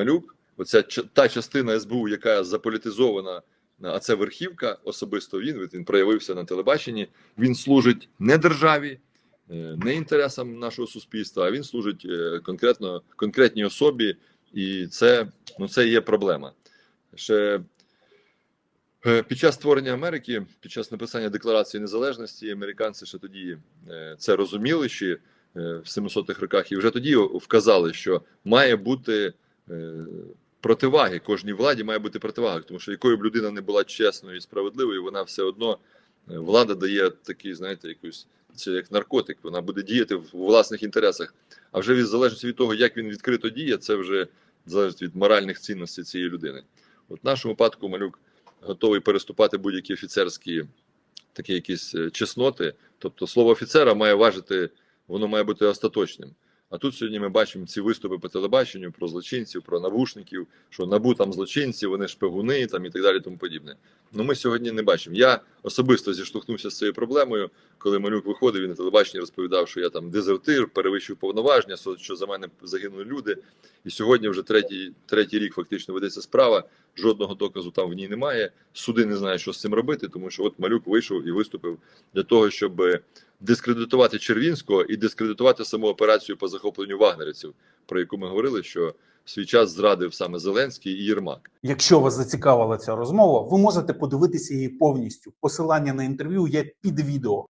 Малюк, оця та частина СБУ, яка заполітизована, а це верхівка, особисто він, він проявився на телебаченні. Він служить не державі, е, не інтересам нашого суспільства, а він служить е, конкретно конкретній особі, і це, ну, це є проблема. Ще е, під час створення Америки, під час написання Декларації незалежності, американці ще тоді е, це розуміли ще е, в 700-х роках, і вже тоді вказали, що має бути е, противаги кожній владі, має бути противага, тому що якою б людина не була чесною і справедливою, вона все одно е, влада дає такий, знаєте, якусь це як наркотик, вона буде діяти в власних інтересах. А вже від залежності від того, як він відкрито діє, це вже залежить від моральних цінностей цієї людини. От в нашому випадку малюк готовий переступати будь-які офіцерські такі якісь е, чесноти. Тобто слово офіцера має важити, воно має бути остаточним. А тут сьогодні ми бачимо ці виступи по телебаченню про злочинців, про навушників, що набу там злочинці, вони шпигуни там і так далі, тому подібне. Ну ми сьогодні не бачимо. Я особисто зіштовхнувся з цією проблемою, коли малюк виходив, він на телебаченні розповідав, що я там дезертир, перевищив повноваження, що- за мене загинули люди. І сьогодні вже третій, третій рік фактично ведеться справа. Жодного доказу там в ній немає. Суди не знають, що з цим робити, тому що от малюк вийшов і виступив для того, щоб дискредитувати Червінського і дискредитувати саму операцію по захопленню вагнерівців, про яку ми говорили, що свій час зрадив саме Зеленський і Єрмак. Якщо вас зацікавила ця розмова, ви можете подивитися її повністю. Посилання на інтерв'ю є під відео.